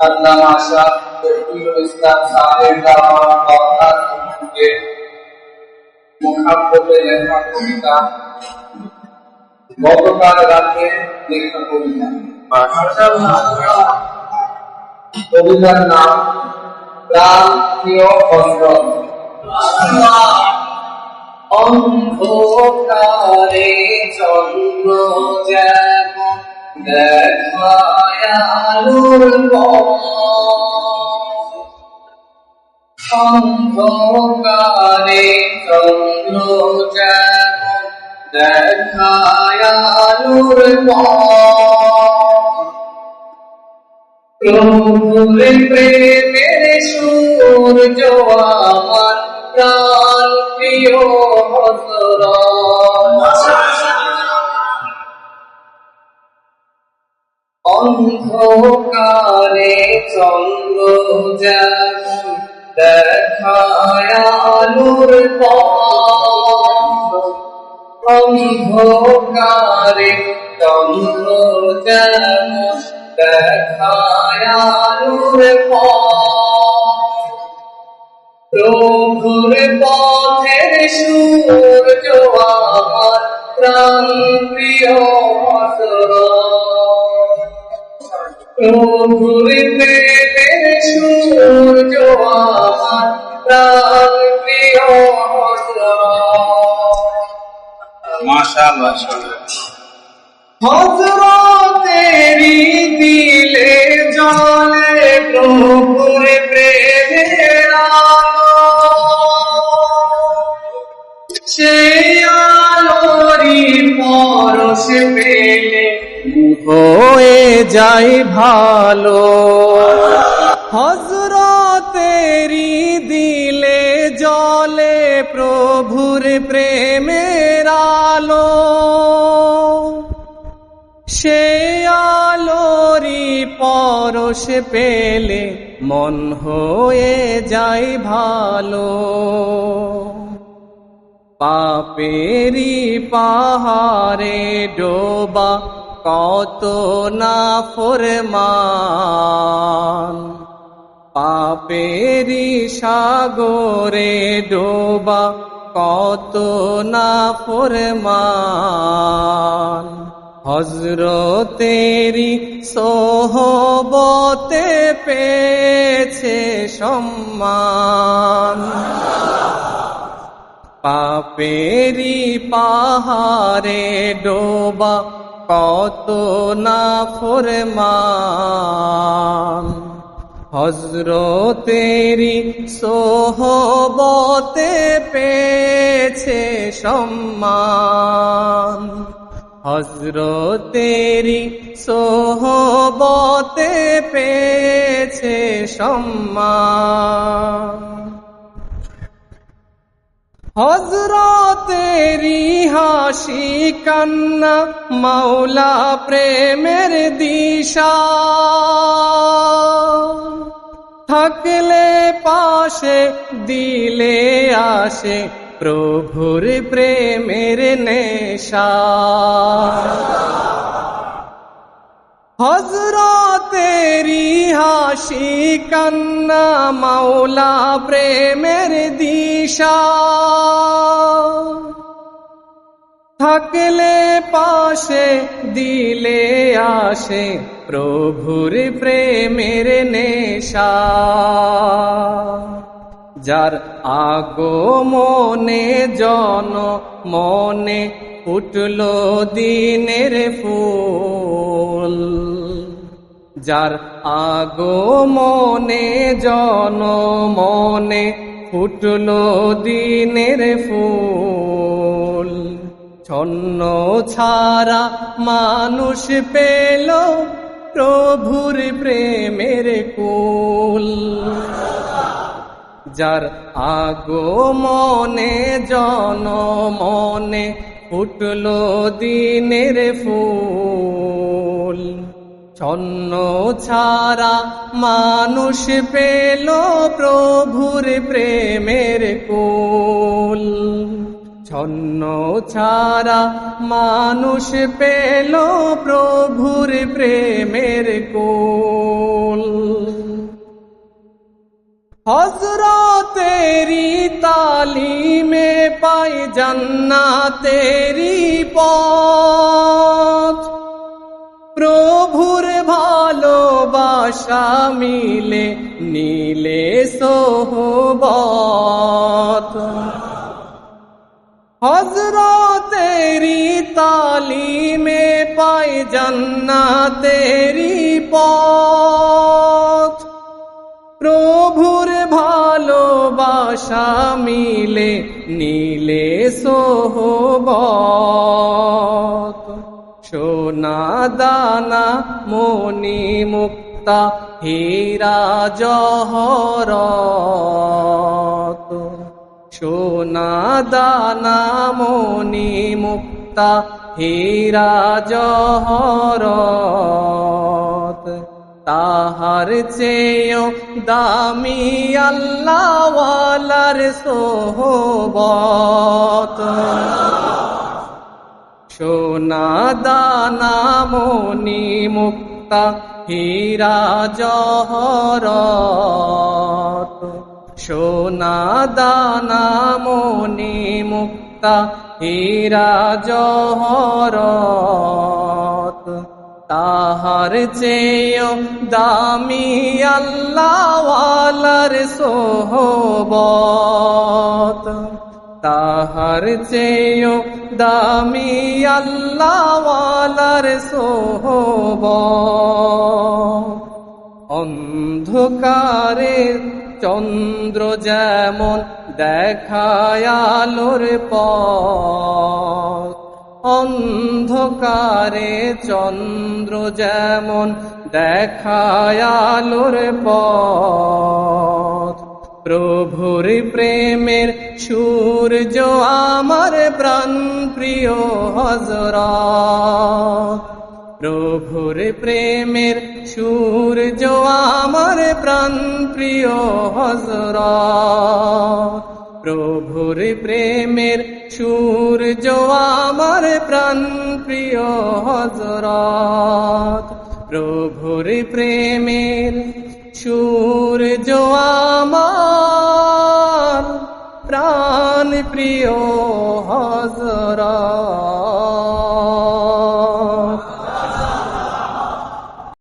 আল্লামা শাহ শফিউল ইসলাম সাহেব আমার কথার অনুযায়ী মুহাব্বতে লেখা কবিতা গতকাল রাতে লেখা কবিতা কবিতার নাম প্রাণ প্রিয় হজরত অন্ধকারে চন্দ্র যেমন দেখায় আলোর অন্ধকারে চন্দ্র যেমন দেখায় আলোর প্রভুর প্রেমের সূর্য আমার প্রাণ প্রিয় হজরত অন্ধকারে চন্দ্র যেমন দেখায় আলোর অন্ধকারে চন্দ্র যেমন দেখায় আলোর প্রভুর পথের সূর্য আমার প্রাণ প্রিয় হজরত প্রভুর প্রেমের সূর্য আমার প্রাণ প্রিয় মাশাআল্লাহ হজরতেরি দিলে জলে প্রভুর প্রেমের সেই আলোরি পরশ হয়ে যাই ভালো। হজরতেরি দিলে জলে প্রভুর প্রেমের আলো। সে আলোরি পরশ পেলে মন হয়ে যাই ভালো। পাপেরি পাহাড়ে ডোবা কত না ফরমান। পাপেরি সাগরে ডোবা কত না ফরমান। হজরতেরি সোহবতে পেয়েছে সম্মান। পাপেরি পাহাড়ে ডোবা কত না ফরমান। হজরতেরি সোহবতে পেয়েছে সম্মান। হজরতেরি সোহবতে পেয়েছে সম্মান। হজরতেরি হাসি কান্না মাওলা প্রেমের দিশা। থাকলে পাশে দিলে আসে প্রভুর প্রেমের নেশা। হজরতেরি হাসি, কান্না, মাওলা, প্রেমের দিশা। থাকলে পাশে, দিলে আসে প্রভুর প্রেমের নেশা। যার আগো মনে জন মনে উঠল দিনের ফুল, যার আগো মনে জন মনে ফুটল দিনের ফুল। ছন্ন ছাড়া মানুষ পেল প্রভুর প্রেমের কুল। যার আগো মনে জন মনে ফুটল দিনের ফুল। ছন্ন ছাড়া মানুষ পেল প্রভুর প্রেমের কুল। ছন্ন ছাড়া মানুষ পেল প্রভুর প্রেমের কুল। হজরতেরি তালিমে পাই জান্নাতেরি পথ। মিলে নীলে সোহবত। হজরতেরি তালিমে পাই জান্নাতেরি পথ। প্রভুর ভালোবাসা মিলে নীলে সোহবত। সোনা দানা মনি মুক্তা হীরা জহরত, সোনা দানা মনি মুক্তা, হীরা জহরত। তাহার চেয়েও দামি আল্লাহওয়ালার সোহবত। সোনা দানা মনি মুক্তা হীরা জহরত, সোনা দানা মনি মুক্তা, হীরা জহরত। তাহার চেয়েও দামি আল্লাহওয়ালার সোহবত। তাহার চেয়েও দামি আল্লাহওয়ালার সোহবত অন্ধকারে চন্দ্র যেমন দেখায় আলোর অন্ধকারে চন্দ্র যেমন দেখায় আলোর পথ। প্রভুর প্রেমের সূর্য আমার প্রাণ প্রিয় হজরত প্রভুর প্রেমের সুর সূর্য আমার প্রাণ প্রিয় হজরত প্রভুর প্রেমের সুর সূর্য আমার প্রাণ প্রিয় হজরত প্রভুর প্রেমের সুর আমার প্রাণ প্রিয় হজরত।